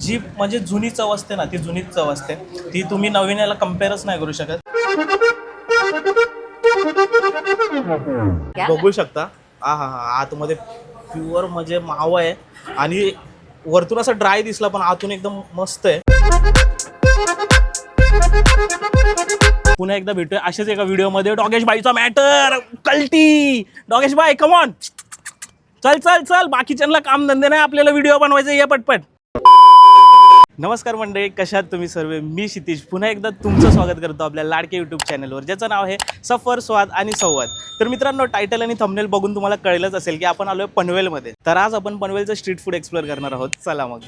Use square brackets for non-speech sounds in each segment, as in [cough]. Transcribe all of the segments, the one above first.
जी म्हणजे जुनी चव असते ना ती जुनीच चव असते. ती तुम्ही नवीन याला कम्पेअरच नाही करू शकत. बघू शकता. हा हा हा आतमध्ये प्युअर म्हणजे मावा आहे. आणि वरतून असं ड्राय दिसला पण आतून एकदम मस्त आहे. पुन्हा एकदा भेटूया अशाच एका व्हिडिओमध्ये डॉगेश बाईचा मॅटर कल्टी. डॉगेश बाई कमॉन चल चल चल. बाकीच्यांना काम धंदे नाही आपल्याला व्हिडिओ बनवायचे या पटपट. नमस्कार मंडळी कशात तुम्ही सर्व? मी क्षितिज. पुन्हा एकदा तुमचं स्वागत करतो आपल्या लाडके यूट्यूब चॅनलवर ज्याचं नाव आहे सफर स्वाद आणि संवाद. तर मित्रांनो टायटल आणि थंबनेल बघून तुम्हाला कळलंच असेल की आपण आलोय पनवेलमध्ये. तर आज आपण पनवेलचं स्ट्रीट फूड एक्सप्लोअर करणार आहोत. चला मग.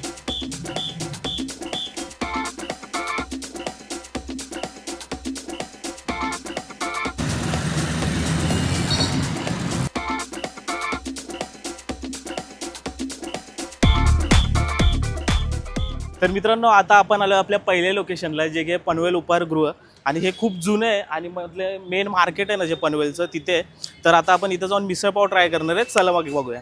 तर मित्रांनो आता आपण आलो आपल्या पहिल्या लोकेशनला जे की पनवेल उपहारगृह आणि हे खूप जुनं आहे आणि मधले मेन मार्केट आहे ना जे पनवेलचं तिथे. तर आता आपण इथं जाऊन मिसळपाव ट्राय करणार आहे. चला मग बघूया.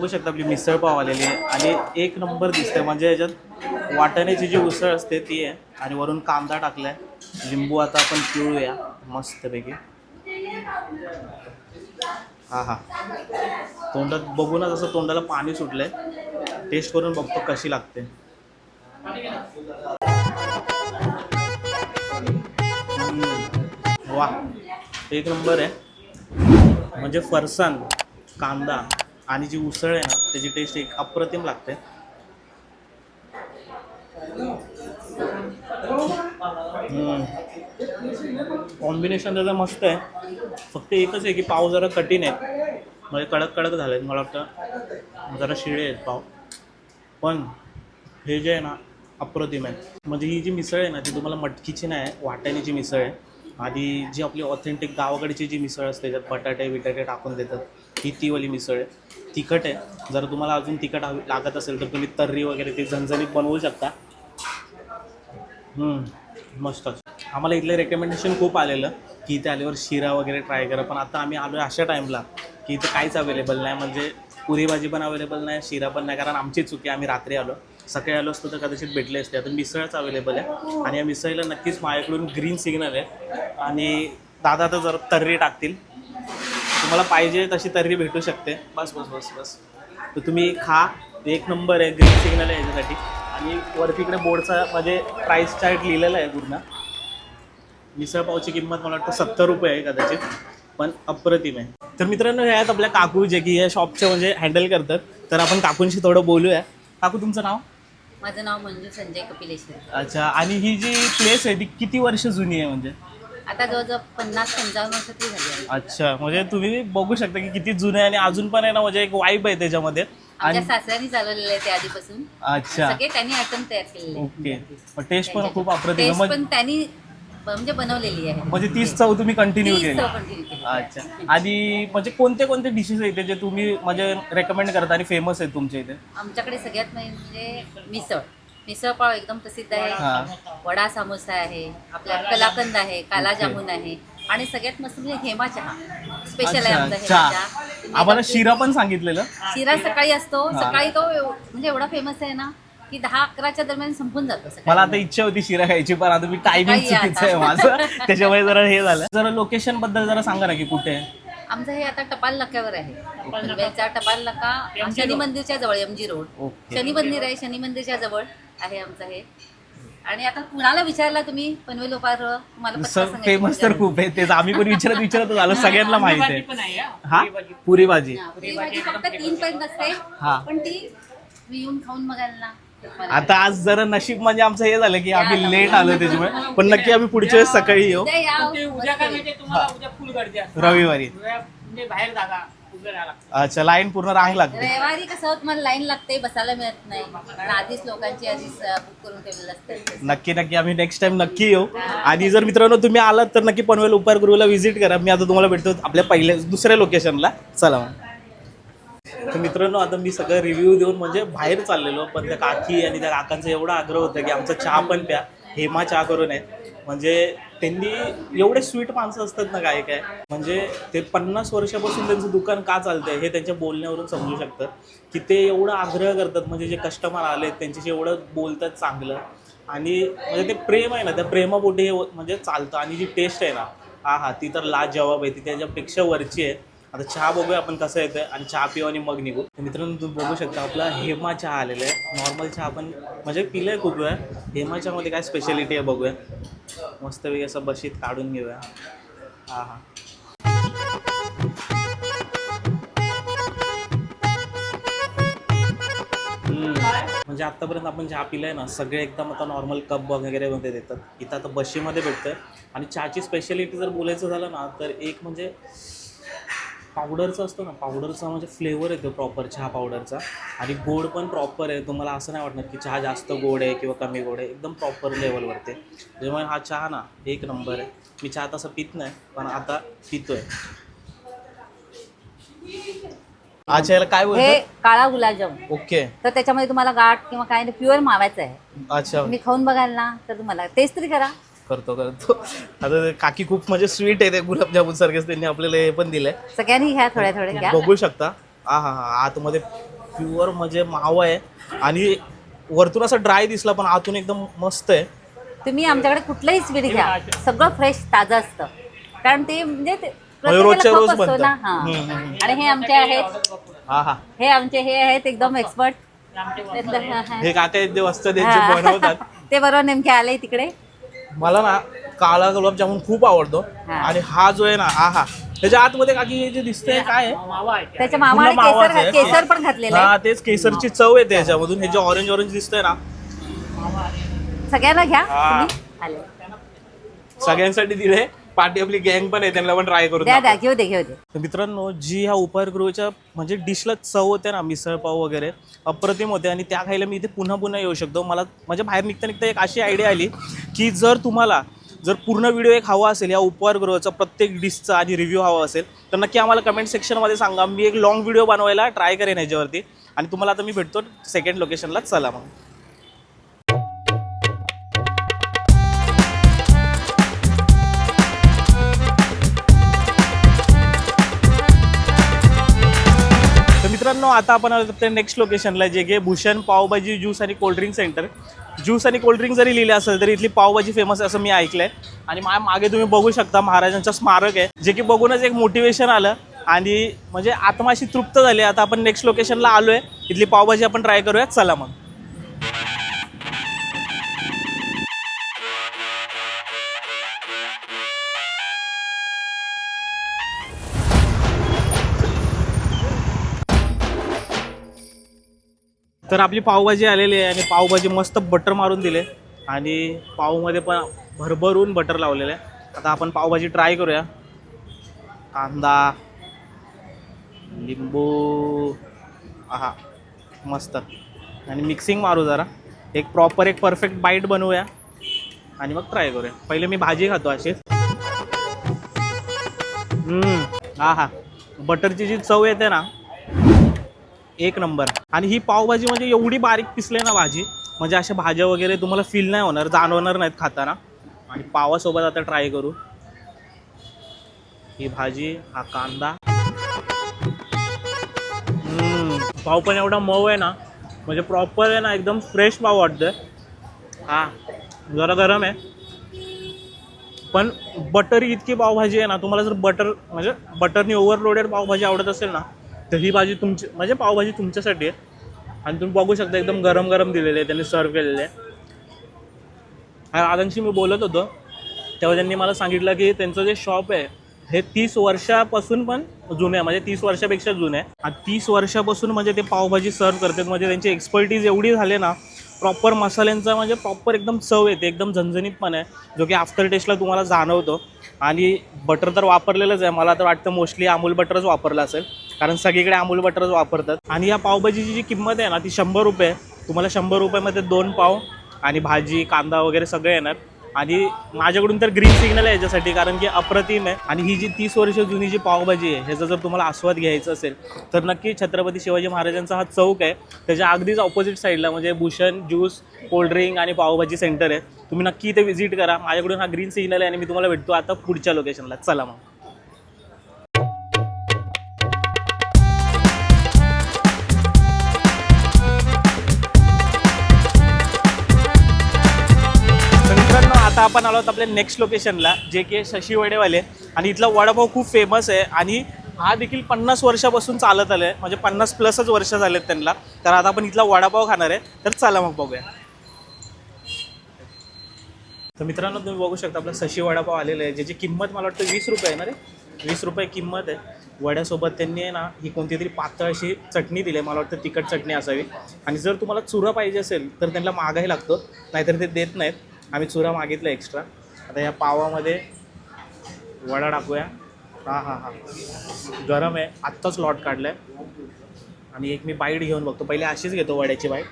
बघू शकता आपली मिसळ पाव आलेली आहे. आणि एक नंबर दिसते म्हणजे याच्यात वाटाण्याची जी उसळ असते ती आहे. आणि वरून कांदा टाकलाय. लिंबू आता आपण पिळूया मस्तपैकी. हा हा. तोंडात बघूनच असं तोंडाला पाणी सुटलंय. टेस्ट करून बघतो कशी लागते. वा एक नंबर आहे. म्हणजे फरसाण कांदा. आणि जी उसळ आहे ना त्याची टेस्ट एक अप्रतिम लागते. कॉम्बिनेशन त्याचं मस्त आहे. फक्त एकच आहे की पाव जरा कठीण आहे म्हणजे कडक कडक झाले आहेत मला वाटतं. जरा शिळे आहेत पाव. पण हे जे आहे ना अप्रतिम आहे म्हणजे ही जी मिसळ आहे ना ती तुम्हाला मटकीची नाही आहे वाटाण्याची मिसळ आहे. आणि जी आपली ऑथेंटिक गावाकडची जी मिसळ असते त्याच्यात बटाटे बिटाटे टाकून देतात ही तीवाली मिसळ आहे. तिखट आहे. जर तुम्हाला अजून तिखट हवी लागत असेल तर तुम्ही तर्री वगैरे ती झणझणीत बनवू शकता. मस्त. मस्तच आम्हाला इथलं रेकमेंडेशन खूप आलेलं की इथे आल्यावर शिरा वगैरे ट्राय करा. पण आता आम्ही आलो अशा टाईमला की इथे काहीच अवेलेबल नाही. म्हणजे पुरी भाजी पण अवेलेबल नाही शिरा पण नाही कारण आमची चुकी आम्ही रात्री आलो. सकाळी आलो असतो तर कदाचित भेटले असते. आता मिसळच अवेलेबल आहे. आणि या मिसळीला नक्कीच माझ्याकडून ग्रीन सिग्नल आहे. आणि दादा तर जर तर्री टाकतील. तुम्हाला पाहिजे तशी तर्री भेटू शकते. बस बस बस बस. तर तुम्ही खा. एक नंबर आहे ग्रीन सिग्नल आहे याच्यासाठी. आणि वरती इकडे बोर्डचा म्हणजे प्राईस चार्ट लिहिलेला आहे पूर्ण. मिसळपावची किंमत मला वाटतं सत्तर रुपये आहे कदाचित. पण अप्रतिम आहे. तर मित्रांनो हे आहेत आपल्या काकू जे की या शॉपचे म्हणजे हँडल करतात. तर आपण काकूंशी थोडं बोलूया. काकू तुमचं नाव? माझं नाव मंजू संजय कपिलेश्वर. अच्छा आणि ही जी प्लेस आहे ती किती वर्ष जुनी आहे म्हणजे? आता जवळजवळ पन्नास पंचावन्न वर्ष ती झाली आहे. अच्छा म्हणजे तुम्ही बघू शकता की किती जुनं आहे आणि अजून पण आहे ना म्हणजे एक वाईब आहे त्याच्यामध्ये. आमच्या आणि सासऱ्यांनी चालवलेलं आहे ते आधीपासून. अच्छा. सगळे त्यांनी आयटम तयार केलेले ओके. टेस्ट पण खूप अप्रतिम आहे. टेस्ट मग- पण त्यांनी म्हणजे बनवलेली आहे. म्हणजे तीच चव तुम्ही कंटिन्यू केली. चव continue केली. अच्छा. आणि म्हणजे कोणते कोणते डिशेस आहेत जे तुम्ही म्हणजे रेकमेंड करता आणि फेमस आहेत तुमच्या इथे? आमच्याकडे सगळ्यात main म्हणजे मिसळ. मिसळ पाव एकदम प्रसिद्ध आहे. हा. वडा समोसा आहे आपल्या कलाकंद आहे काला. जामुन आहे. आणि सगळ्यात मस्त म्हणजे हेमा चहा. स्पेशल आहे अच्छा आमचा हेमा चहा. चहा. तुम्ही आम्हाला एकदा- शिरा पण सांगितलेलं. शिरा सकाळी असतो. हा. सकाळी तो एव- म्हणजे एवढा फेमस आहे ना की दहा अकराच्या दरम्यान संपून जातो. मला आता इच्छा होती शिरा खायची पण आता मी टायमिंग. चुकीचं आहे माझं. त्याच्यामुळे जरा हे झालं. जरा लोकेशनबद्दल जरा सांगा ना की कुठे आहे? आमचं हे आता टपाल नाक्यावर आहे. पनवेलचा टपाल नाका. शनी मंदिरच्या जवळ M G road. Okay. Shani मंदिर आहे शनी मंदिरच्या जवळ आहे आमचं हे. आणि आता कुणाला विचारला तुम्ही? पनवेल उपार तुम्हाला सांगायची फेमस तर खूप आहे. तेच आम्ही पण विचारत विचारत आलो. सगळ्यांना माहीत आहे. हा. पुरी भाजी. नाही. पुरी भाजी फक्त तीन पर्यंत असते. हा. पण ती तुम्ही येऊन खाऊन ना. मला- आता आज जरा नशीब म्हणजे आमचं हे झालं की आम्ही लेट आलो त्याच्यामुळे. पण नक्की आम्ही पुढच्या वेळेस सकाळी येऊ. उद्या या, पण ते उद्या काय माहितीये तुम्हाला? उद्या फुल गर्दी असते. रविवारी. म्हणजे बाहेर जागा. अच्छा लाईन पूर्ण रांग लागते. रविवारी कसं तुम्हाला लाईन लागते बसायला मिळत नाही. कारण आधीच लोकांची आधीच बुक करून ठेवलेलं असतं. नक्की नक्की आम्ही नेक्स्ट टाइम नक्की येऊ. आणि जर मित्रांनो तुम्ही आलात तर नक्की पनवेल उपहारगृहला व्हिजिट करा. मी आता तुम्हाला भेटतो आपल्या पहिल्या दुसऱ्या लोकेशनला चला मग. तर मित्रांनो आता मी सगळं रिव्ह्यू देऊन म्हणजे बाहेर चाललेलो पण त्या काकी आणि त्या काकांचा एवढा आग्रह होता की आमचा चहा पण प्या हेमा चहा करून आहे. म्हणजे त्यांनी एवढे स्वीट माणसं असतात ना काय काय. म्हणजे ते पन्नास वर्षापासून त्यांचं दुकान का चालतंय हे त्यांच्या बोलण्यावरून समजू शकतं. की ते एवढं आग्रह करतात म्हणजे जे कस्टमर आले त्यांच्याशी एवढं बोलतात चांगलं. आणि म्हणजे ते प्रेम आहे ना त्या प्रेमापोटी हे म्हणजे चालतं. आणि जी टेस्ट आहे ना हा हा ती तर लाजवाब आहे. ती त्याच्यापेक्षा वरची आहे. आता चहा बघूया आपण कसं येतं आणि चहा पिऊ आणि मग निघू. मित्रांनो तुम्ही बघू शकता आपला हेमा चहा आलेला आहे. नॉर्मल चहा आपण म्हणजे पिलं आहे खूप वेळा. हेमा चहामध्ये काय स्पेशालिटी आहे बघूया. मस्तपैकी असं बशीत काढून घेऊया. हा हा. म्हणजे आतापर्यंत आपण चहा पिलाय ना सगळे एकदम आता नॉर्मल कप वगैरे मध्ये देतात. इथं आता बशीमध्ये भेटतं आणि चहाची स्पेशालिटी जर बोलायचं झालं ना तर एक म्हणजे पावडरचा असतो ना पावडरचा म्हणजे फ्लेवर येतो प्रॉपर चहा पावडरचा. आणि गोड पण प्रॉपर आहे. तुम्हाला असं नाही वाटणार की चहा जास्त गोड आहे किंवा कमी गोड आहे. एकदम प्रॉपर लेवलवरती. त्याच्यामुळे हा चहा ना एक नंबर आहे. मी चहा तसं पित नाही पण आता पितोय. अच्छा याला काय हे बोलतो काळा गुलाबजाम. ओके. तर त्याच्यामध्ये तुम्हाला गाठ किंवा काय प्युअर मावायचं आहे. अच्छा. तुम्ही खाऊन बघाल ना तर तुम्हाला. टेस्ट तरी करा. करतो करतो आता ते काकी खूप म्हणजे स्वीट आहे ते गुलाबजामुन सारखेच त्यांनी आपल्याला हे पण दिलंय. सगळ्यांनी घ्या थोड्या थोड्या घ्या. बघू शकता. हा हा हा. आतमध्ये प्युअर म्हणजे मावा आहे. आणि वरतून असं ड्राय दिसला पण आतून एकदम मस्त आहे. तुम्ही आमच्याकडे कुठलंही स्वीट घ्या. सगळं फ्रेश ताजं असतं. कारण ते म्हणजे ते म्हणजे रोजच्या प्रत्येकाला रोज खप असतो बनतं. ना. हा. हम्म, हम्म, हम्म. आणि हे आमचे आहेत. हा हा. हे आमचे हे आहेत एकदम एक्सपर्ट हे काका आहेत जे वस्त त्यांचे बनवतात. [laughs] ते बरोबर नेमके आले तिकडे. मला ना काळा गुलाबजामुन खूप आवडतो. आणि हा जो आहे ना हा हा. त्याच्या आतमध्ये काकी हे जे दिसतंय काय आहे? आहे. त्याच्या मामाने पूर्ण मावाच केसर आहे. केसर पण घातलेलं हा आहे तेच केसरची चव येते याच्यामधून हे जे ऑरेंज ऑरेंज दिसतंय ना. सगळ्यांना घ्या हा. तुम्ही. आले. सगळ्यांसाठी दिले. पार्टी आपली गँग पण आहे त्यांना पण ट्राय द्या. द्या घेऊ दे घेऊ दे. तर मित्रांनो जी ह्या उपहारगृहाच्या म्हणजे डिशला चव होते ना मिसळपाव वगैरे अप्रतिम होते आणि त्या खायला मी इथे पुन्हा पुन्हा येऊ शकतो. मला म्हणजे बाहेर निघता निघता एक अशी आयडिया आली की जर तुम्हाला जर पूर्ण व्हिडिओ एक हवा असेल या उपहारगृहाचा प्रत्येक डिशचा आणि रिव्ह्यू हवा असेल तर नक्की आम्हाला कमेंट सेक्शनमध्ये सांगा. मी एक लॉंग व्हिडिओ बनवायला ट्राय करेन याच्यावरती आणि तुम्हाला आता मी भेटतो सेकंड लोकेशनला चला मग. मित्रांनो आता आपण आलो त्या नेक्स्ट लोकेशनला जे घे भूषण पावभाजी ज्यूस आणि कोल्ड्रिंक सेंटर ज्यूस आणि कोल्ड्रिंक जरी लिहिले असेल तरी इथली पावभाजी फेमस आहे असं मी ऐकलंय. आणि मा मागे तुम्ही बघू शकता महाराजांचं स्मारक आहे जे की बघूनच एक मोटिवेशन आलं. आणि म्हणजे आत्माशी तृप्त झाली. आता आपण नेक्स्ट लोकेशनला आलोय. इथली पावभाजी आपण ट्राय करूया चला मग. तर आपली पावभाजी आलेली आहे आणि पावभाजी मस्त बटर मारून दिले. आणि पावमध्ये पण भरभरून बटर लावलेलं आहे. आता आपण पावभाजी ट्राय करूया. कांदा लिंबू हा मस्त. आणि मिक्सिंग मारू जरा. एक प्रॉपर एक परफेक्ट बाईट बनवूया. आणि मग ट्राय करूया. पहिले मी भाजी खातो अशीच. हा हा बटरची जी चव येते ना एक नंबर. आणि ही पावभाजी म्हणजे एवढी बारीक पिसले ना भाजी म्हणजे अशा भाज्या वगैरे तुम्हाला फील नाही होणार जाणवणार नाहीत खाताना. आणि पावासोबत आता ट्राय करू. ही भाजी हा कांदा. पाव पण एवढा मऊ आहे ना म्हणजे प्रॉपर आहे ना एकदम फ्रेश पाव वाटतोय. हा जरा गरम आहे. पण बटर इतकी पावभाजी आहे ना तुम्हाला जर बटर म्हणजे बटरनी ओव्हरलोडेड पावभाजी आवडत असेल ना तर ही भाजी तुमची म्हणजे पावभाजी तुमच्यासाठी आहे. आणि तुम्ही बघू शकता एकदम गरम गरम दिलेले आहे त्यांनी सर्व केलेले आहे. आदांशी मी बोलत होतो. तेव्हा त्यांनी मला सांगितलं की त्यांचं जे शॉप आहे हे तीस वर्षापासून पण जुने आहे. म्हणजे तीस वर्षापेक्षा जुने आहे. आणि तीस वर्षापासून म्हणजे ते पावभाजी सर्व करतात. म्हणजे त्यांची एक्सपर्टीज एवढी झाली ना प्रॉपर मसाल्यांचा म्हणजे प्रॉपर एकदम चव येते. एकदम झणझणीत पण आहे. जो की आफ्टर टेस्टला तुम्हाला जाणवतो. आणि बटर तर वापरलेलंच आहे. मला तर वाटतं मोस्टली अमूल बटरच वापरलं असेल. कारण सगळीकडे अमूल बटरच वापरतात. आणि या पावभाजीची जी किंमत आहे ना ती शंभर रुपये. तुम्हाला शंभर रुपयामध्ये दोन पाव आणि भाजी कांदा वगैरे सगळे येणार. आणि माझ्याकडून तर ग्रीन सिग्नल आहे याच्यासाठी कारण की अप्रतिम आहे. आणि ही जी तीस वर्ष जुनी जी पावभाजी आहे ह्याचा जर तुम्हाला आस्वाद घ्यायचा असेल तर नक्की छत्रपती शिवाजी महाराजांचा हा चौक आहे. त्याच्या अगदीच ऑपोजिट साईडला म्हणजे भूषण ज्यूस कोल्ड्रिंक आणि पावभाजी सेंटर आहे. तुम्ही नक्की इथे व्हिजिट करा. माझ्याकडून हा ग्रीन सिग्नल आहे आणि मी तुम्हाला भेटतो आता पुढच्या लोकेशनला चला मग. आता आपण आलो आहोत आपल्या नेक्स्ट लोकेशनला जे की शशी वडेवाले. आणि इथला वडापाव खूप फेमस आहे. आणि हा देखील पन्नास वर्षापासून चालत आलं आहे म्हणजे पन्नास प्लसच वर्ष झालेत त्यांना. तर आता आपण इथला वडापाव खाणार आहे. तर चला मग बघूया. तर मित्रांनो तुम्ही बघू शकता आपला शशी वडापाव आलेला आहे. ज्याची किंमत मला वाटतं वीस रुपये आहे ना रे? वीस रुपये किंमत आहे. वड्यासोबत त्यांनी आहे ना ही कोणती तरी पातळ अशी चटणी दिली आहे. मला वाटतं तिखट चटणी असावी. आणि जर तुम्हाला चुरा पाहिजे असेल तर त्यांना मागाही लागतो. नाहीतर ते देत नाहीत. आम्ही चुरा मागितला एक्स्ट्रा आता या पावामध्ये वडा टाकूया. हां हां हां. गरम आहे. आत्ताच लॉट काढलं आहे आणि एक मी बाईट घेऊन बघतो. पहिले अशीच घेतो वड्याची बाईट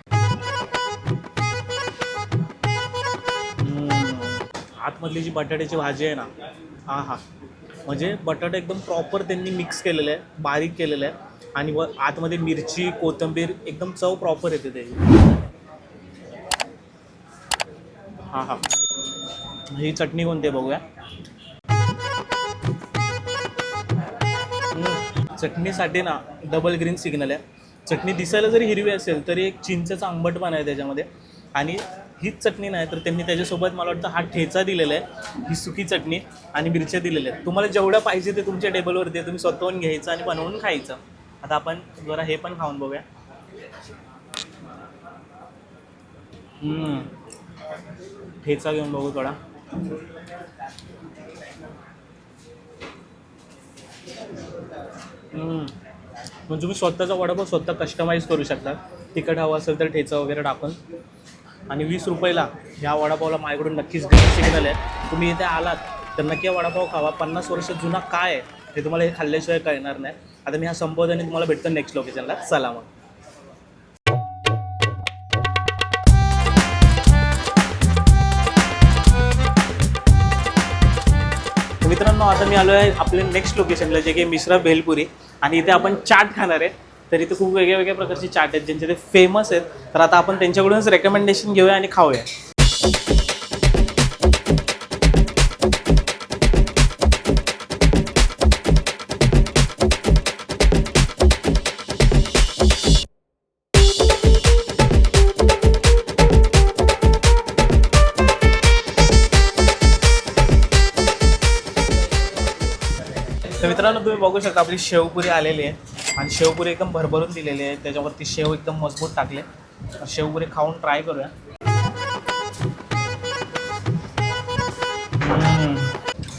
आतमधली जी बटाट्याची भाजी आहे ना. हां हां. म्हणजे बटाटा एकदम प्रॉपर त्यांनी मिक्स केलेलं आहे बारीक केलेलं आहे आणि व आतमध्ये मिरची कोथिंबीर एकदम चव प्रॉपर येते त्याची. हां हां. ही चटणी कोणती बघूया. चटणीसाठी ना डबल ग्रीन सिग्नल आहे. चटणी दिसायला जरी हिरवी असेल तरी एक चिंचेचा आंबटपणा आहे त्याच्यामध्ये. आणि हीच चटणी नाही तर त्यांनी त्याच्यासोबत मला वाटतं हा ठेचा दिलेला आहे. ही सुकी चटणी आणि मिरच्या दिलेल्या आहेत. तुम्हाला जेवढं पाहिजे ते तुमच्या टेबलवरती आहे. तुम्ही स्वतःहून घ्यायचं आणि बनवून खायचं. आता आपण जरा हे पण खाऊन बघूया. हम्म. ठेचा घेऊन बघू थोडा. म्हणजे मग तुम्ही स्वतःचा वडापाव स्वतः कस्टमाइज करू शकता. तिखट हवं असेल तर ठेचा वगैरे टाकून. आणि वीस रुपयाला ह्या वडापावला माझ्याकडून नक्कीच ग्रीन सिग्नल आहे. तुम्ही इथे आलात तर नक्की वडापाव खावा. पन्नास वर्ष जुना काय आहे हे तुम्हाला हे खाल्ल्याशिवाय कळणार नाही. आता मी हा संबोधन तुम्हाला भेटतो नेक्स्ट लोकेशनला चला मग. मित्रांनो आता मी आलो आहे आपल्या नेक्स्ट लोकेशनला जे की मिश्रा भेलपुरी. आणि इथे आपण चाट खाणार आहे. तर इथे खूप वेगळ्या वेगळ्या प्रकारची चाट आहेत ज्यांचे ते फेमस आहेत. तर आता आपण त्यांच्याकडूनच रेकमेंडेशन घेऊया आणि खाऊया. तर मित्रांनो तुम्ही बघू शकता आपली शेवपुरी आलेली आहे. आणि शेवपुरी एकदम भरभरून दिलेली आहे. त्याच्यावरती शेव एकदम मजबूत टाकले. शेवपुरी खाऊन ट्राय करूया.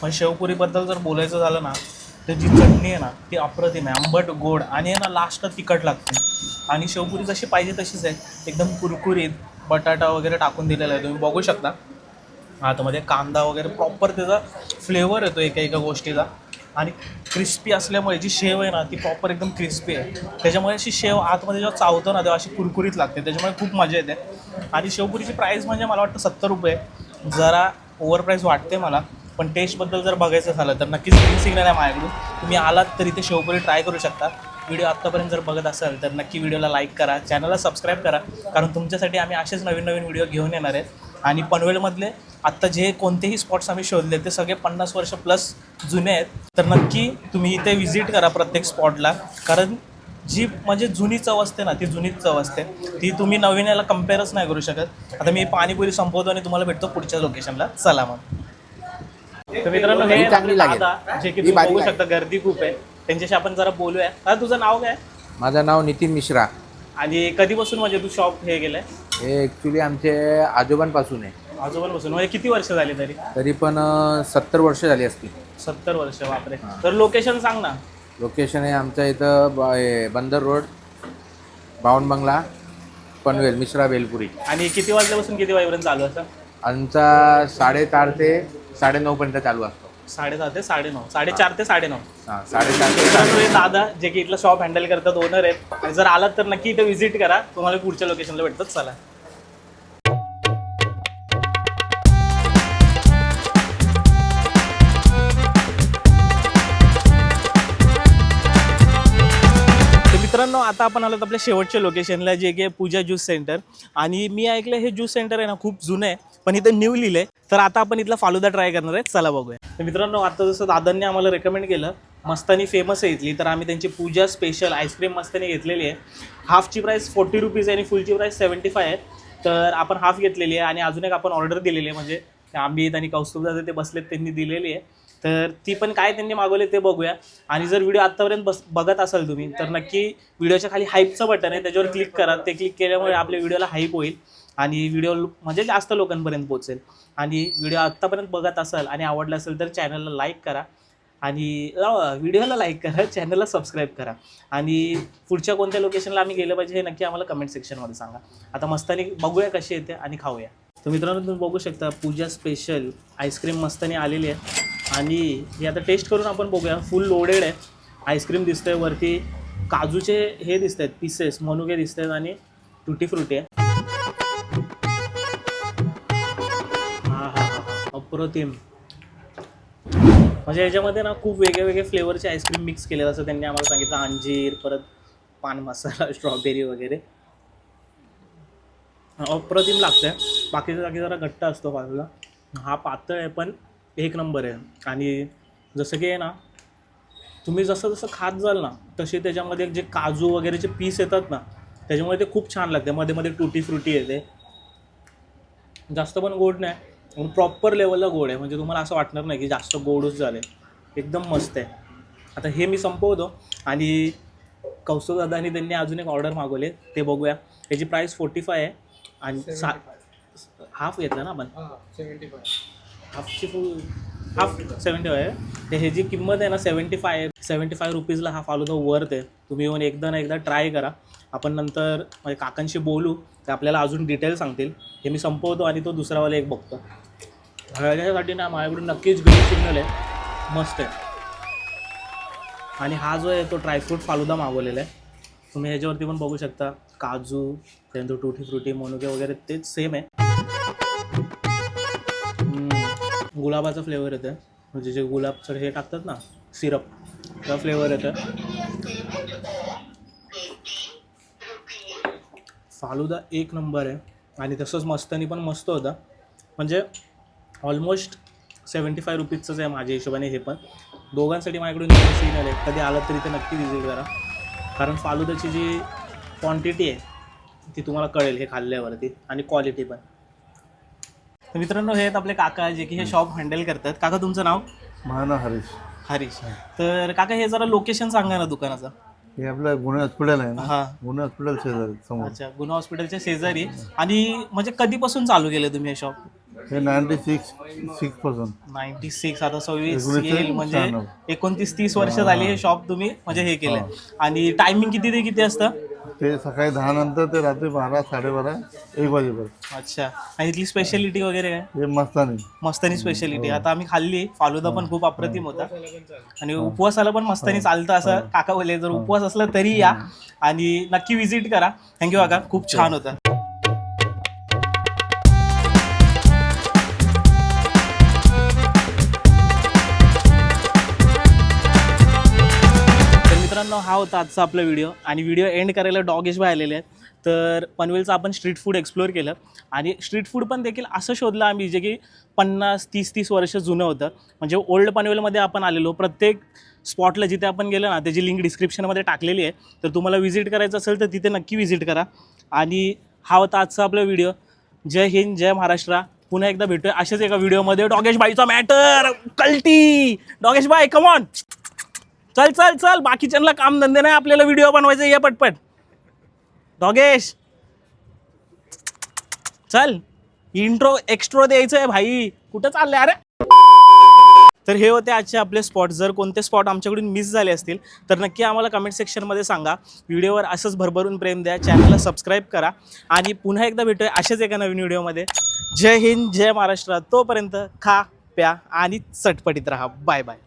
पण शेवपुरीबद्दल जर बोलायचं झालं ना तर जी चटणी आहे ना ती अप्रतिम आहे. आंबट गोड आणि आहे ना लास्ट तिखट लागते. आणि शेवपुरी जशी पाहिजे तशीच आहे. एकदम कुरकुरीत बटाटा वगैरे टाकून दिलेला आहे. तुम्ही बघू शकता. आतमध्ये कांदा वगैरे प्रॉपर त्याचा फ्लेवर येतो एका एका गोष्टीचा. आणि क्रिस्पी असल्यामुळे जी शेव आहे ना ती प्रॉपर एकदम क्रिस्पी आहे. त्याच्यामुळे अशी शेव आतमध्ये जेव्हा चावतो ना तेव्हा अशी कुरकुरीत लागते. त्याच्यामुळे खूप मजा येते. आणि शेवपुरीची प्राईस म्हणजे मला वाटतं सत्तर रुपये. जरा ओव्हर प्राईस वाटते मला पण टेस्टबद्दल जर बघायचं झालं तर नक्कीच ग्रीन सिग्नल आहे माझ्याकडून. तुम्ही आलात तर इथे शेवपुरी ट्राय करू शकता. व्हिडिओ आत्तापर्यंत जर बघत असाल तर नक्की व्हिडिओला लाईक करा चॅनलला सबस्क्राईब करा. कारण तुमच्यासाठी आम्ही असेच नवीन नवीन व्हिडिओ घेऊन येणार आहेत आणि पनवेलमधले आत्ता जे कोणतेही स्पॉट्स आम्ही शोधले ते सगळे पन्नास वर्ष प्लस जुने आहेत. तर नक्की तुम्ही इथे व्हिजिट करा प्रत्येक स्पॉटला. कारण जी म्हणजे जुनी चव असते ना ती जुनीच चव असते. ती तुम्ही नवीन याला कम्पेअरच नाही करू शकत. आता मी पाणीपुरी संपवतो आणि तुम्हाला भेटतो पुढच्या लोकेशनला चला मग. तर मित्रांनो हे चांगली लागेल. दादा जे की तुम्ही बघू. शकता गर्दी खूप आहे. त्यांच्याशी आपण जरा बोलूया. तुझं नाव काय? माझं नाव नितीन मिश्रा. आणि कधीपासून म्हणजे तू शॉप हे गेलंय हे ॲक्च्युली आमचे आजोबांपासून आहे. आजोबांपासून. म्हणजे किती वर्ष झाली तरी? तरी पण सत्तर वर्ष झाली असतील सत्तर वर्ष बापरे. तर लोकेशन सांग ना. लोकेशन आहे आमचं इथं ब- हे बंदर रोड बावण बंगला पनवेल मिश्रा बेलपुरी. आणि किती वाजल्यापासून किती वाजेपर्यंत चालू असं? आमचा साडेचार ते साडेनऊपर्यंत चालू असतो. साडेदहा ते साडेनऊ साडेचार ते साडेनऊ. हां साडेचार ते मित्रांनो, हे दादा जे की इथलं शॉप हँडल करतात ओनर आहेत. आणि जर आलात तर नक्की इथे व्हिजिट करा. तुम्हाला पुढच्या लोकेशनला भेटतात चला. मित्रांनो आता आपण आलो आपल्या शेवटच्या लोकेशनला जे की आहे पूजा ज्यूस सेंटर आणि मी ऐकलं हे ज्यूस सेंटर आहे ना खूप जुनं आहे पण इथं न्यू लिहिलंय तर आता आपण इथला फालुदा ट्राय करणार आहे चला बघूया. तर मित्रांनो आता जसं दादांनी आम्हाला रेकमेंड केलं मस्तानी फेमस आहे इथली. तर आम्ही त्यांची पूजा स्पेशल आईस्क्रीम मस्तानी घेतलेली आहे. हाफची प्राईस फोर्टी रुपीज आहे आणि फुलची प्राईस सेवन्टी फाय आहे. तर आपण हाफ घेतलेली आहे आणि अजून एक आपण ऑर्डर दिलेली आहे. म्हणजे आंबीत आणि कौस्तुभदादा ते बसलेत त्यांनी दिलेली आहे. तर ती पण काय त्यांनी मागवले ते बघूया. आणि जर व्हिडिओ आत्तापर्यंत बस बघत असाल तुम्ही तर नक्की व्हिडिओच्या खाली हाईपचं बटन आहे त्याच्यावर क्लिक करा. ते क्लिक केल्यामुळे आपल्या व्हिडिओला हाईप होईल आणि व्हिडिओ म्हणजे जास्त लोकांपर्यंत पोहोचेल. आणि व्हिडिओ आत्तापर्यंत बघत असाल आणि आवडला असेल तर चॅनलला लाईक करा. आणि व्हिडिओला लाईक करा चॅनलला सबस्क्राईब करा. आणि पुढच्या कोणत्या लोकेशनला आम्ही गेलं पाहिजे हे नक्की आम्हाला कमेंट सेक्शनमध्ये सांगा. आता मस्तानी बघूया कशी येते आणि खाऊया. तर मित्रांनो तुम्ही बघू शकता पूजा स्पेशल आईस्क्रीम मस्तानी आलेली आहे. आणि हे आता टेस्ट करून आपण बघूया. फुल लोडेड आहे. आईस्क्रीम दिसतंय वरती. काजूचे हे दिसत आहेत पीसेस मनुके दिसत आहेत आणि टुटी फ्रुटी आहे. हा हा हा अप्रतिम. म्हणजे याच्यामध्ये ना खूप वेगळे वेगळे फ्लेवरचे आईस्क्रीम मिक्स केले असं त्यांनी आम्हाला सांगितलं अंजीर परत पान मसाला [laughs] स्ट्रॉबेरी वगैरे. अप्रतिम लागतंय. बाकीच्या जागी जरा घट्ट असतो बाजूला हा पातळ आहे पण एक नंबर आहे. आणि जसं की आहे ना तुम्ही जसं जसं खात जाल ना तसे त्याच्यामध्ये जे काजू वगैरेचे पीस येतात ना त्याच्यामुळे ते खूप छान लागते. मध्ये मध्ये टुटी फ्रुटी येते. जास्त पण गोड नाही. प्रॉपर लेवलला गोड आहे. म्हणजे तुम्हाला असं वाटणार नाही की जास्त गोडच झाले. एकदम मस्त आहे. आता हे मी संपवतो. आणि कौस्तुभदादानी त्यांनी अजून एक ऑर्डर मागवले ते बघूया. त्याची प्राईस फोर्टी फाय आहे. आणि सा हाफ घेतला ना आपण? हाफची फुल हाफ सेवन्टी फाय आहे. तर ह्याची किंमत आहे ना सेवन्टी फाय सेवन्टी फाय रुपीजला हा फालुदा वर्थ आहे. तुम्ही येऊन एकदा ना एकदा ट्राय करा. आपण नंतर म्हणजे काकांशी बोलू ते आपल्याला अजून डिटेल सांगतील. हे मी संपवतो आणि तो दुसरावाला एक बघतो. हळद्यासाठी ना माझ्याकडून नक्कीच ग्रीन सिग्नल आहे. मस्त आहे. आणि हा जो आहे तो ड्रायफ्रूट फालुदा मागवलेला आहे. तुम्ही ह्याच्यावरती पण बघू शकता. काजू त्यानंतर टुटी फ्रुटी मनुके वगैरे तेच सेम आहे. गुलाबाचा फ्लेवर येतं. म्हणजे जे गुलाबचं हे टाकतात ना सिरप त्या फ्लेवर येतं. फालुदा एक नंबर आहे. आणि तसंच मस्तानी पण मस्त होता. म्हणजे ऑलमोस्ट सेवन्टी फाय रुपीजचंच आहे माझ्या हिशोबाने हे पण. दोघांसाठी माझ्याकडून सिग्नल आहे कधी आलं तरी ते नक्की विजिट करा. कारण फालुदाची जी क्वांटिटी आहे ती तुम्हाला कळेल हे खाल्ल्यावरती. आणि क्वालिटी पण. तर मित्रांनो हे आहेत आपले काका जे की हे शॉप हँडल करतात. काका तुमचं नाव? महाना हरीश. हरीश. तर काका हे जरा लोकेशन सांगा ना दुकानाचं. हे आपलं गुन्हे हॉस्पिटल आहे ना? हां. गुन्हे हॉस्पिटल शेजारी समोर. अच्छा गुन्हा हॉस्पिटलच्या शेजारी. आणि म्हणजे कधीपासून चालू केलं तुम्ही हे शॉप हे नाईन्टी सिक्स सिक्सपासून. नाईन्टी सिक्स आता सव्वीस एकोणीसशे येईल म्हणजे शहाण्णव. एकोणतीस तीस वर्ष झाली हे शॉप तुम्ही म्हणजे हे केलंय. आणि टायमिंग किती ते किती असतं? ते सकाळी दहा नंतर ते रात्री बारा साडेबारा एक वाजेपर्यंत. अच्छा. आणि इथली स्पेशालिटी वगैरे काय? हे मस्तानी. मस्तानी स्पेशालिटी आता आम्ही खाल्ली फालुदा पण खूप अप्रतिम होता. आणि उपवासाला पण मस्तानी चालतं असं काका बोलले जर उपवास असला तरी या आणि नक्की विजिट करा. थँक्यू काका. खूप छान होतं. मित्रांनो हा होता आजचा आपला व्हिडिओ आणि व्हिडिओ एंड करायला डॉगेश बाय आलेले आहेत. तर पनवेलचं आपण स्ट्रीट फूड एक्सप्लोअर केलं. आणि स्ट्रीट फूड पण देखील असं शोधलं आम्ही जे की पन्नास तीस तीस वर्ष जुनं होतं. म्हणजे ओल्ड पनवेलमध्ये आपण आलेलो. प्रत्येक स्पॉटला जिथे आपण गेलो ना त्याची लिंक डिस्क्रिप्शनमध्ये टाकलेली आहे. तर तुम्हाला व्हिजिट करायचं असेल तर तिथे नक्की व्हिजिट करा. आणि हा होता आजचा आपला व्हिडिओ जय हिंद जय महाराष्ट्र. पुन्हा एकदा भेटूया अशाच एका व्हिडिओमध्ये डॉगेश बाईचा मॅटर कल्टी. डॉगेश बाई कमॉन चल चल चल. बाकीच्यांना काम धंदे नाही आपल्याला व्हिडिओ बनवायचं ये पटपट. डॉगेश चल. इंट्रो एक्स्ट्रो द्यायचं आहे भाई. कुठं चाललंय? अरे. तर हे होते आजचे आपले स्पॉट जर कोणते स्पॉट आमच्याकडून मिस झाले असतील तर नक्की आम्हाला कमेंट सेक्शनमध्ये सांगा. व्हिडिओवर असंच भरभरून प्रेम द्या. चॅनलला सबस्क्राईब करा. आणि पुन्हा एकदा भेटूया अशाच एका नवीन व्हिडिओमध्ये जय हिंद जय महाराष्ट्र. तोपर्यंत खा प्या आणि चटपटीत राहा. Bye bye